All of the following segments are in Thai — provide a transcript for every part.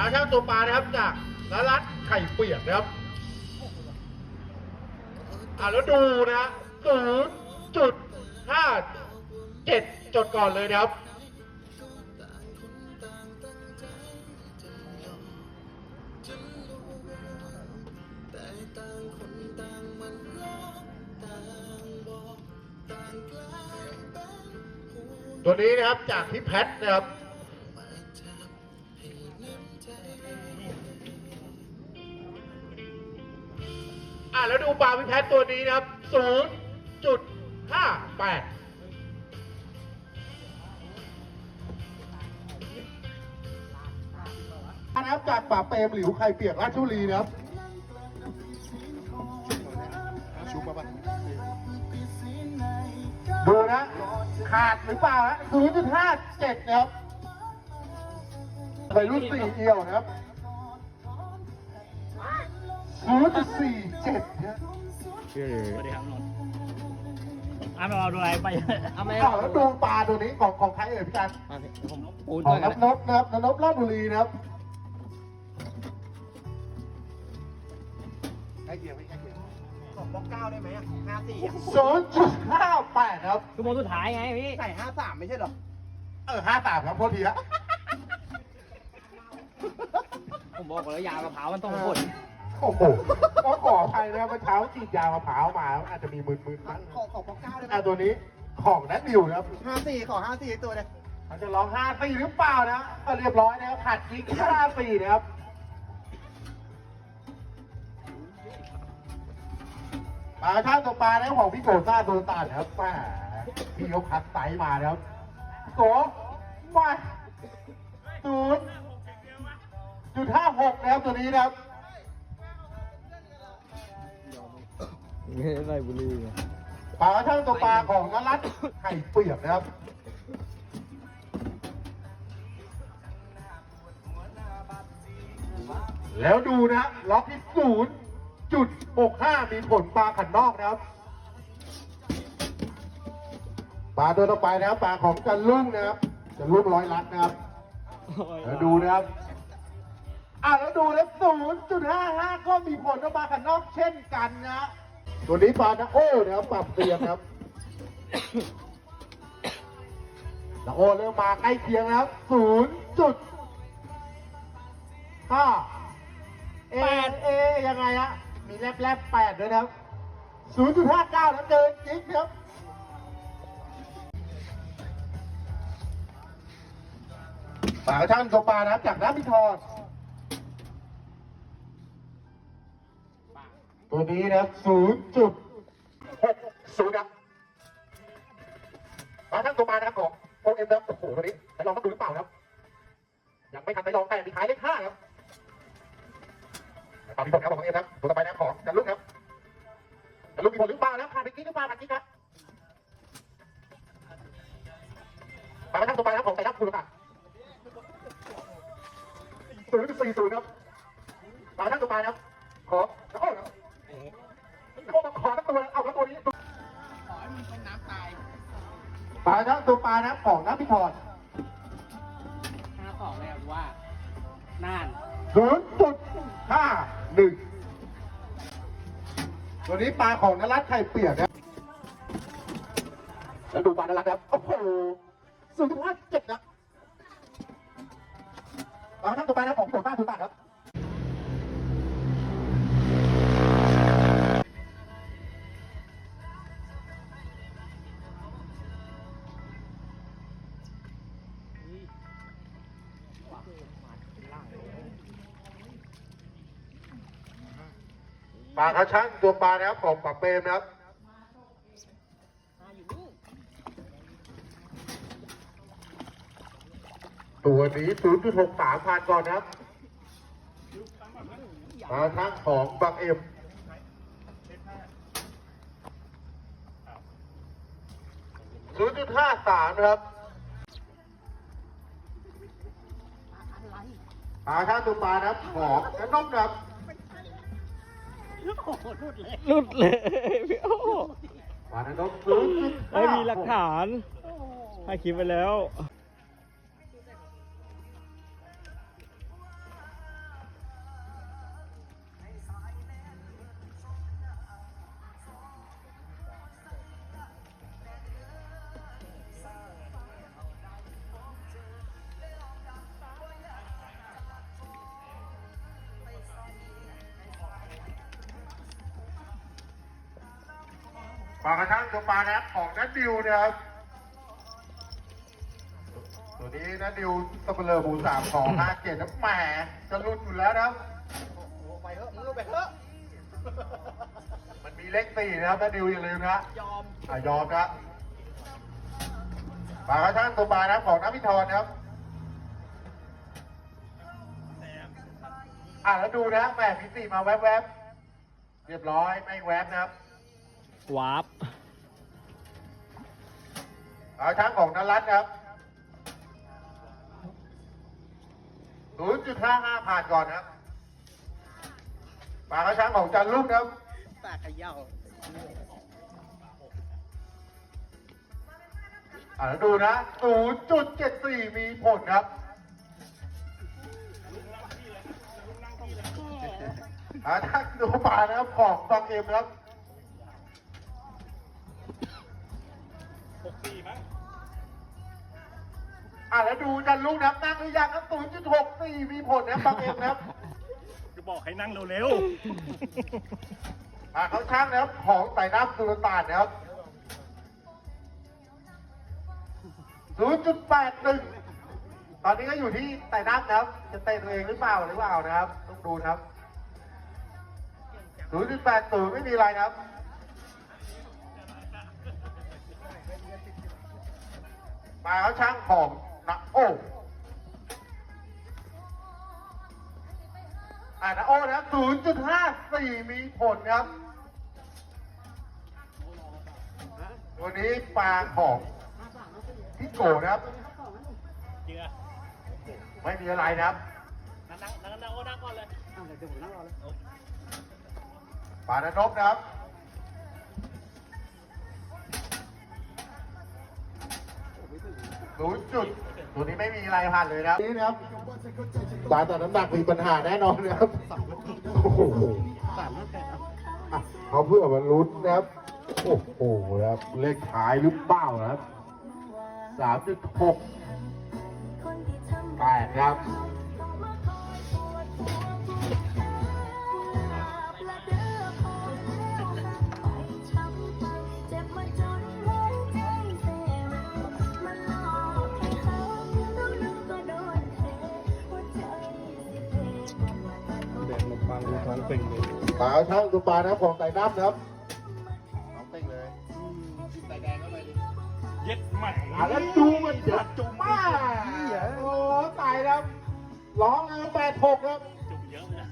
าช่างตัวปลานะครับจากนรัตน์ไข่เปียกนะครับอ่าแล้วดูนะศูนย์จุดห้าเจ็ดจดก่อนเลยนะครับตัวนี้นะครับจากพี่แพทนะครับ อะแล้วดูปลาพี่แพทตัวนี้นะครับศูนย์จุดห้าแปดนะครับจากป่าเปรมหลิวไข่เปียกราชบุรีนะครับชุบมาปะดูนะ ขาดหรือเปล่าฮะศูนย์จุดห้าเจ็ดนะครับไปรุ่นสี่เอียวนะครับ ศูนย์จุดสี่เจ็ดนะชื่อสวัสดีครับนนท์อะมาเอาดูอะไรไปเอาไหมอ้าวแล้วดูปลาตัวนี้ของของใครเอ่ยพี่จันมาสิผมปูนขอก่องนน้ำนบนะครับน้ำนบราชบุรีนะครับใกล้เคียงไหมใกล้เคียงของบล็อกเก้าได้ไหมอะห้าสี่อะศูนย์จุดห้าแปดครับชั่วโมงสุดท้ายไงพี่ใส่ห้าสามไม่ใช่เหรอ เออห้าสามครับโทษทีฮะผมบอกแล้วยามะพร้าวมันต้องผล โอ้โหก็ขออภัยนะครับเมื่อเช้าฉีดยามะพร้าวมา อาจจะมีมึนๆบ้างขอของบล็อกเก้าได้ไหมอะตัวนี้ของนัดดิวนะครับห้าสี่ขอห้าสี่ตัวเลยมันจะร้องห้าสี่หรือเปล่านะก็เรียบร้อยนะครับขาดกิ๊กห้าสี่นะครับปลาช่างตัวปลานะครับของพี่โกซ่าโดนตานะครับแหมพี่ยกคัดไซส์มานะครับโกมาศูนย์จุดห้าหกนะครับตัวนี้นะครับ ไม่ใส่บุรีปลาช่างตัวปลาของนรัตไข่เปียกนะครับแล้วดูนะล็อกที่ศูนย์จุดหกห้ามีผลปลาขันนอกนะครับปลาตัวต่อไปนะครับปลาของจันลุ่งนะครับจันลุ่งร้อยลัดนะครับแล้วดูนะครับอะแล้วดูแล้วศูนย์จุดห้าห้าก็มีผลต่อปลาขันนอกเช่นกันนะ ตัวนี้ปลานะโอ้นะครับปรับเปลี่ยนครับแล้วโอ้เริ่มมาใกล้เคียงนะครับศูนย์จุดห้าเอเอยังไงฮะมีแลบแลบแปดด้วยนะครับศูนย์จุดห้าเก้าแล้วเดินจิ๊กครับปากระช่างตัวปลานะครับจากน้ำพิทร ตัวนี้นะศูนย์จุดหกศูนย์ครับปลากระช่างตัวปลานะครับของโอเอ็มนะโอ้โหตัวนี้ไปลองต้องดูหรือเปล่านะครับ ยังไม่ทันไปลองแต่มีท้ายเลขห้าครับปลาพิพลครับของเอ็มครับตัวต่อไปนะของจันลุกครับจันลุกมีผลหรือเปล่านะครับขาดไปกิ๊กหรือเปล่าขาดกิ๊กครับปลากระช่างตัวปลานะครับของไทยรัฐคุณครับศูนย์จุดสี่ศูนย์ครับปลากระช่างตัวปลานะครับของ ก็มาขอตัวเอาตัวนี้ขอให้มันเป็นน้ำตายปลาน้ำตัวปลาน้ำของน้ำพิธรห้าสองเลยว่าน่านศูนย์จุดห้าหนึ่งตัวนี้ปลาของนรัตไข่เปียกนะแล้วดูปลานรัตครับโอ้โหศูนย์จุดห้าเจ็ดนะปลาน้ำตัวปลาน้ำของโสต้าคุณตาครับากระชังตัวปลานะครับของปลาเปรมนะครับตัวนี้ 0.63 ผ่านก่อนนะครับปลาทั้งของบางเอ็ม0.53นะครับปลาช่างตัวปลานะครับของกระนกครับ โอ้โหรุดเลยหลุดเลยพี่โอ้ปลานรกศูนย์จุดไม่มีหลักฐานให้คลิปไปแล้ว ปลากระทั่งตัวปลานะครับของนัดดิวนะครับ ตัวนี้นัดดิวตะเลอหมูสามของห้าเกตน้ำแหมจะรุดอยู่แล้วนะครับโอ้โหไปเถอะมึงไปเถอะมันมีเลขสี่นะครับนัดดิวอย่าลืมนะยอมอะยอมครับปลากระทั่งตัวปลานะครับของน้ำพิธรนะครับอะแล้วดูนะแหมพิสี่มาแวบๆเรียบร้อยไม่แวบนะครับวาร์ป อาช้างของนรัตน์ครับ 0.55 ผ่านก่อนนะครับปากกระช้างของจันลุ่มครับตาขย่าอ่าแล้วดูนะ 0.74 มีผลครับอ่าถ้าดูปลานะครับของตองเอ็มครับ อ่าแล้วดูจันลุ่มนะครับนั่งหรือยังครับ0.64มีผลนะครับตองเอ็มนะครับจะบอกให้นั่งเร็วอ่าเขาช่างนะครับของใส่น้ำสุลต่านนะครับ0.81ตอนนี้ก็อยู่ที่ใส่น้ำนะครับ จะเตะตัวเองหรือเปล่าหรือเปล่านะครับ ต้องดูนะครับ0.80ไม่มีอะไรนะครับ มาเขาช่างของนะโอ้อ่านะโอ้นะครับ0.54มีผลครับ วันนี้ปลาของพี่โกนะครับๆเจือไม่มีอะไรนะครับ นั่งนั่งนั่งนั่งโอ้นั่งก่อนเลยอ้าวเดี๋ยวผมนั่งรอเลยปลานนกนะครับ ศูนย์จุดตัวนี้ไม่มีอะไรผ่านเลยนะครับนี่นะครับปลาแต่น้ำหนักมีปัญหาแน่นอนนะครับโอ้โหสามห้าแปดครับอะเขาเพื่อมาลุ้นนะครับโอ้โหนะครับเลขท้ายหรือเปล่านะครับสามจุดหกแปดครับ ท้งเป่งเลยปลาช่างตัวปลานะครับของไต่น้ำนะครับน้องเต้งเลยใส่แดงเข้าไปดิเย็ดใหม่อะแล้วดูมันเดือดจุ่มมาโอ้ตายครับร้องเอาแปดหกครับจุ่มเยอะเลยนะ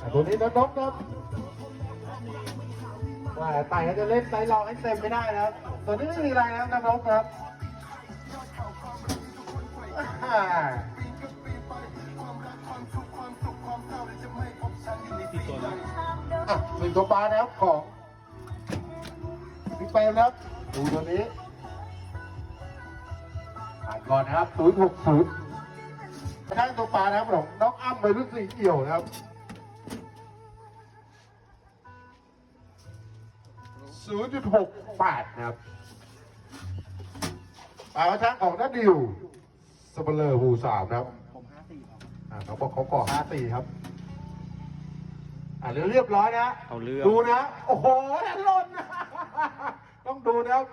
อะตัวนี้นนกครับว่าไต่จะเล่นไต่ลองให้เต็มไม่ได้นะครับตัวนี้ไม่มีอะไรนะครับนนกครับ ตัวนั้นอะหนึ่งตัวปลานะครับของพี่เปรมนะครับดูตัวนี้ผ่านก่อนนะครับ060ข้างตัวปลานะครับของน้องอ้ำไปรุ่นสีเอี่ยวนะครับ0.68นะครับปลากระชังของนัดดิวสเปเลอร์หูสามนะครับผมห้าสี่ครับอ่าเขาบอกเขาก่อ54ครับ อ่าเดี๋ยวเรียบร้อยนะ เอาเรื่องดูนะ โอ้โหนั่นหล่นนะต้องดูนะครับ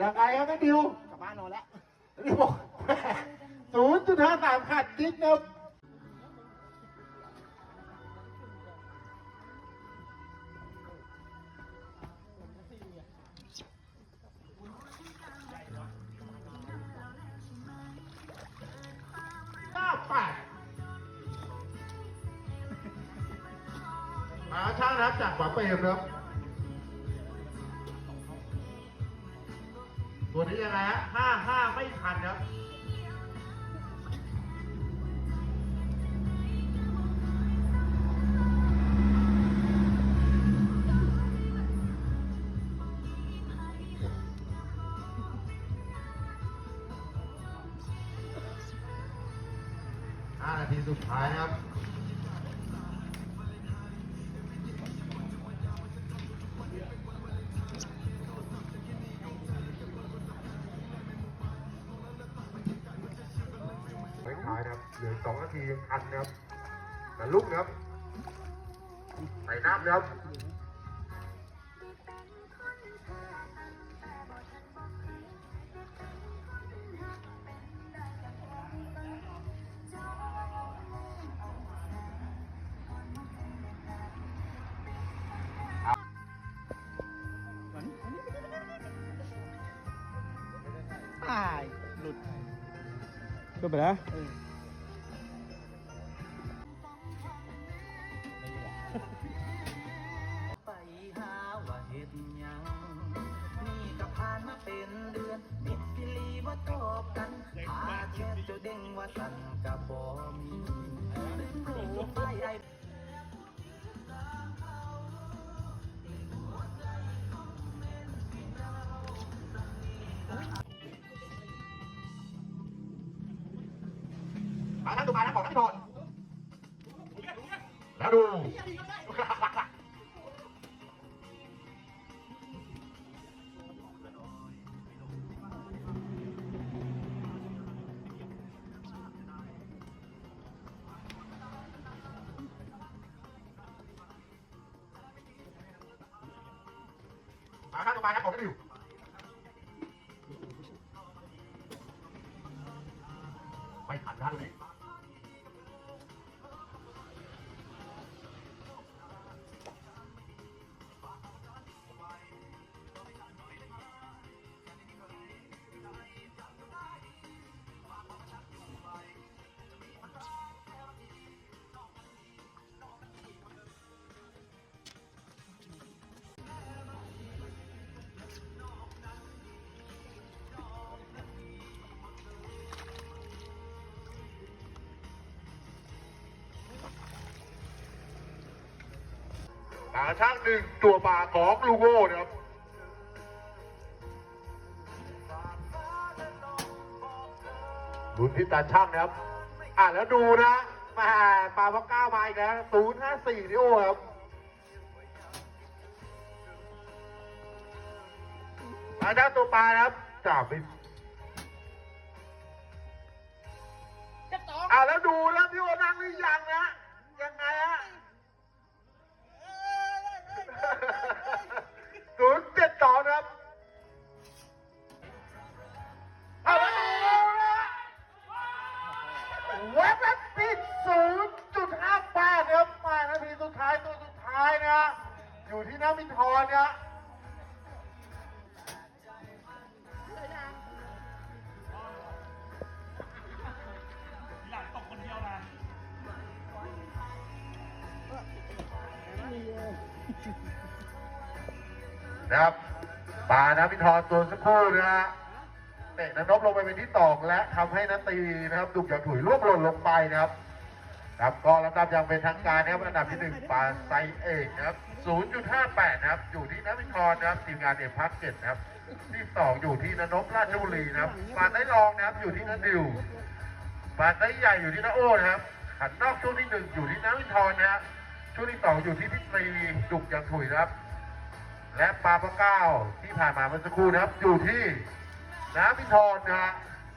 ยังไงครับนัดดิวกลับบ้านนอนแล้วนี่บอกศูนย์จุดห้าสามขาดจิ๊กนะครับ รับจากป๋าเปรมครับตัวนี้ยังไงฮะห้าห้าไม่ทันครับ ท้ายครับเหลือสองนาทียังทันนะครับแต่ลุกนะครับใส่น้ำนะครับ ก็ไแล้วดูมาข้างตัวมาข้างของกันอยู่ หาช่างหนึ่งตัวป่าของลูโก้นะครับดูที่ตาช่างนะครับ อะแล้วดูนะมาปลาพักก้ามาอีกแล้วศูนย์ห้าสี่นี่โอ้ครับมาด้านตัวปลานะครับจับไปอะแล้วดูแล้วพี่โอนั่งหรือยังนะ นะครับป่าน้ำมินทรตัวสักครู่นะฮะเตะนันนบลงไปเป็นที่ตองและทำให้นัตตีนะครับดุกอย่างถุยร่วงหล่นลงไปนะครับครับก็ลำดับอย่างเป็นทางการนะครับอันดับที่หนึ่งปาไซเอกนะครับ 0.58 นะครับ อยู่ที่น้ำมิทรนะครับทีมงานเอกพักเจ็ดนะครับ ที่สองอยู่ที่นนบราชบุรีนะครับป่าได้รองนะครับอยู่ที่นัดิวป่าได้ใหญ่อยู่ที่นาโอนะครับขันนอกช่วงที่หนึ่งอยู่ที่น้ำมินทรนะครับ ช่วงที่สองอยู่ที่พิตรีดุกอย่างถุยนะครับ และปาปะเก้าที่ผ่านมาเมื่อสักครู่นะครับ อยู่ที่น้ำมิทรนะฮะ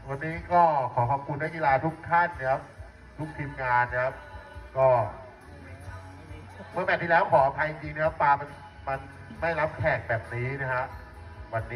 วันนี้ก็ขอขอบคุณนักกีฬาทุกท่านนะครับทุกทีมงานนะครับ ก็ เมื่อแมตช์ที่แล้วขออภัยจริงนะครับปลามันมันไม่รับแขกแบบนี้นะฮะวับ